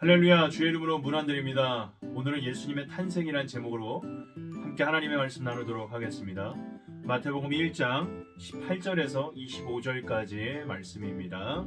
할렐루야 주의 이름으로 문안드립니다. 오늘은 예수님의 탄생이란 제목으로 함께 하나님의 말씀 나누도록 하겠습니다. 마태복음 1장 18절에서 25절까지의 말씀입니다.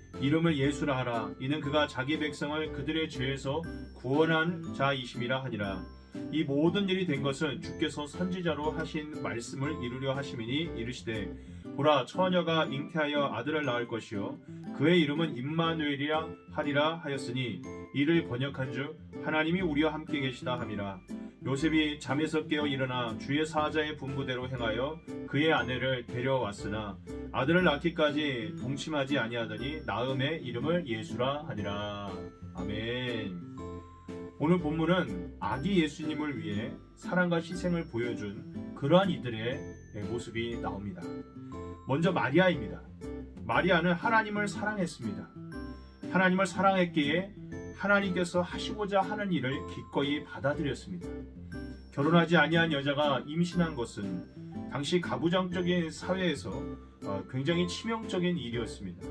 이름을 예수라 하라. 이는 그가 자기 백성을 그들의 죄에서 구원한 자이심이라 하니라. 이 모든 일이 된 것은 주께서 선지자로 하신 말씀을 이루려 하심이니 이르시되 보라 처녀가 잉태하여 아들을 낳을 것이요 그의 이름은 임마누엘이라 하리라 하였으니 이를 번역한 주 하나님이 우리와 함께 계시다 함이라 요셉이 잠에서 깨어 일어나 주의 사자의 분부대로 행하여 그의 아내를 데려왔으나 아들을 낳기까지 동침하지 아니하더니 나음의 이름을 예수라 하니라 아멘 오늘 본문은 아기 예수님을 위해 사랑과 희생을 보여준 그러한 이들의 모습이 나옵니다. 먼저 마리아입니다. 마리아는 하나님을 사랑했습니다. 하나님을 사랑했기에 하나님께서 하시고자 하는 일을 기꺼이 받아들였습니다. 결혼하지 아니한 여자가 임신한 것은 당시 가부장적인 사회에서 어, 굉장히 치명적인 일이었습니다.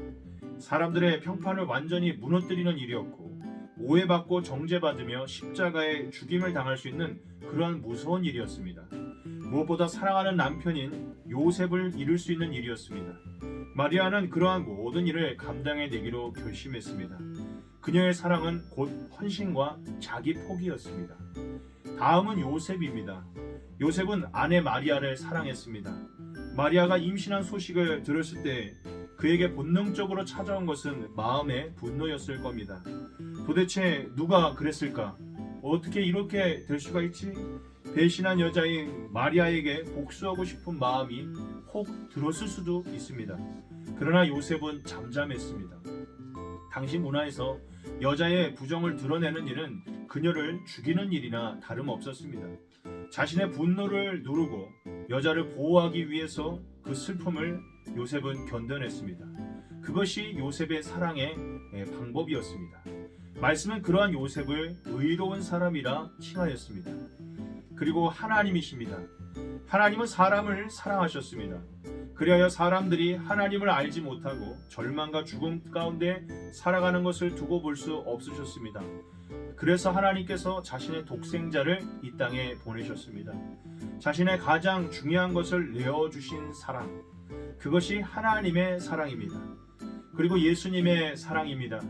사람들의 평판을 완전히 무너뜨리는 일이었고 오해받고 정죄받으며 십자가에 죽임을 당할 수 있는 그러한 무서운 일이었습니다. 무엇보다 사랑하는 남편인 요셉을 잃을 수 있는 일이었습니다. 마리아는 그러한 모든 일을 감당해내기로 결심했습니다. 그녀의 사랑은 곧 헌신과 자기 포기였습니다. 다음은 요셉입니다. 요셉은 아내 마리아를 사랑했습니다. 마리아가 임신한 소식을 들었을 때 그에게 본능적으로 찾아온 것은 마음의 분노였을 겁니다. 도대체 누가 그랬을까? 어떻게 이렇게 될 수가 있지? 배신한 여자인 마리아에게 복수하고 싶은 마음이 혹 들었을 수도 있습니다. 그러나 요셉은 잠잠했습니다. 당시 문화에서 여자의 부정을 드러내는 일은 그녀를 죽이는 일이나 다름없었습니다. 자신의 분노를 누르고 여자를 보호하기 위해서 그 슬픔을 요셉은 견뎌냈습니다. 그것이 요셉의 사랑의 방법이었습니다. 말씀은 그러한 요셉을 의로운 사람이라 칭하였습니다. 그리고 하나님이십니다. 하나님은 사람을 사랑하셨습니다. 그리하여 사람들이 하나님을 알지 못하고 절망과 죽음 가운데 살아가는 것을 두고 볼 수 없으셨습니다. 그래서 하나님께서 자신의 독생자를 이 땅에 보내셨습니다. 자신의 가장 중요한 것을 내어주신 사랑. 그것이 하나님의 사랑입니다. 그리고 예수님의 사랑입니다.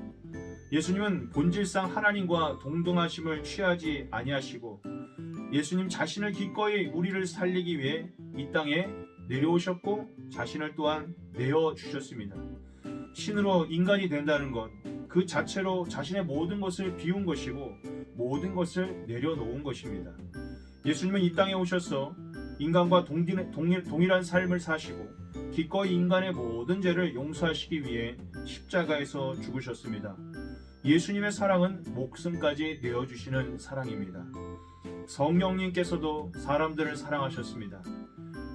예수님은 본질상 하나님과 동등하심을 취하지 아니하시고 예수님 자신을 기꺼이 우리를 살리기 위해 이 땅에 내려오셨고 자신을 또한 내어 주셨습니다. 신으로 인간이 된다는 것 그 자체로 자신의 모든 것을 비운 것이고 모든 것을 내려놓은 것입니다. 예수님은 이 땅에 오셔서 인간과 동일, 동일 한 삶을 사시고 기꺼이 인간의 모든 죄를 용서하시기 위해 십자가에서 죽으셨습니다. 예수님의 사랑은 목숨까지 내어주시는 사랑입니다. 성령님께서도 사람들을 사랑하셨습니다.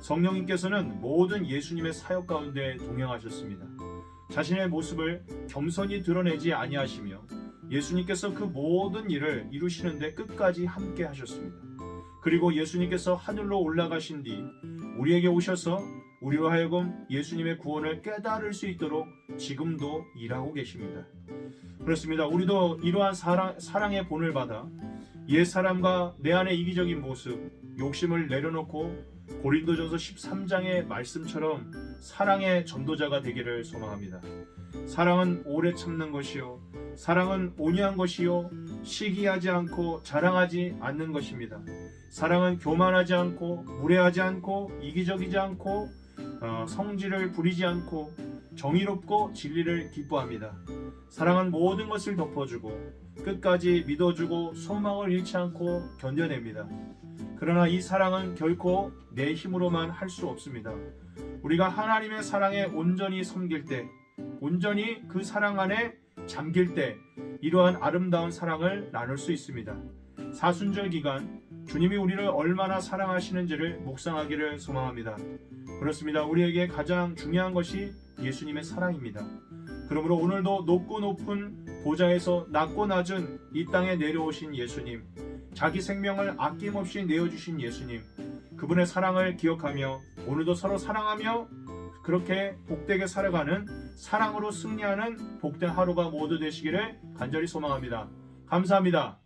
성령님께서는 모든 예수님의 사역 가운데 동행하셨습니다. 자신의 모습을 겸손히 드러내지 아니하시며 예수님께서 그 모든 일을 이루시는데 끝까지 함께 하셨습니다. 그리고 예수님께서 하늘로 올라가신 뒤 우리에게 오셔서 우리로 하여금 예수님의 구원을 깨달을 수 있도록 지금도 일하고 계십니다. 그렇습니다. 우리도 이러한 사랑, 사랑의 본을 받아 옛 사람과 내 안의 이기적인 모습, 욕심을 내려놓고 고린도전서 13장의 말씀처럼 사랑의 전도자가 되기를 소망합니다. 사랑은 오래 참는 것이요, 사랑은 온유한 것이요, 시기하지 않고 자랑하지 않는 것입니다. 사랑은 교만하지 않고 무례하지 않고 이기적이지 않고 어, 성질을 부리지 않고 정의롭고 진리를 기뻐합니다. 사랑은 모든 것을 덮어주고 끝까지 믿어주고 소망을 잃지 않고 견뎌냅니다. 그러나 이 사랑은 결코 내 힘으로만 할 수 없습니다. 우리가 하나님의 사랑에 온전히 섬길 때, 온전히 그 사랑 안에 잠길 때, 이러한 아름다운 사랑을 나눌 수 있습니다. 사순절 기간 주님이 우리를 얼마나 사랑하시는지를 묵상하기를 소망합니다. 그렇습니다. 우리에게 가장 중요한 것이 예수님의 사랑입니다. 그러므로 오늘도 높고 높은 보좌에서 낮고 낮은 이 땅에 내려오신 예수님, 자기 생명을 아낌없이 내어주신 예수님, 그분의 사랑을 기억하며 오늘도 서로 사랑하며 그렇게 복되게 살아가는 사랑으로 승리하는 복된 하루가 모두 되시기를 간절히 소망합니다. 감사합니다.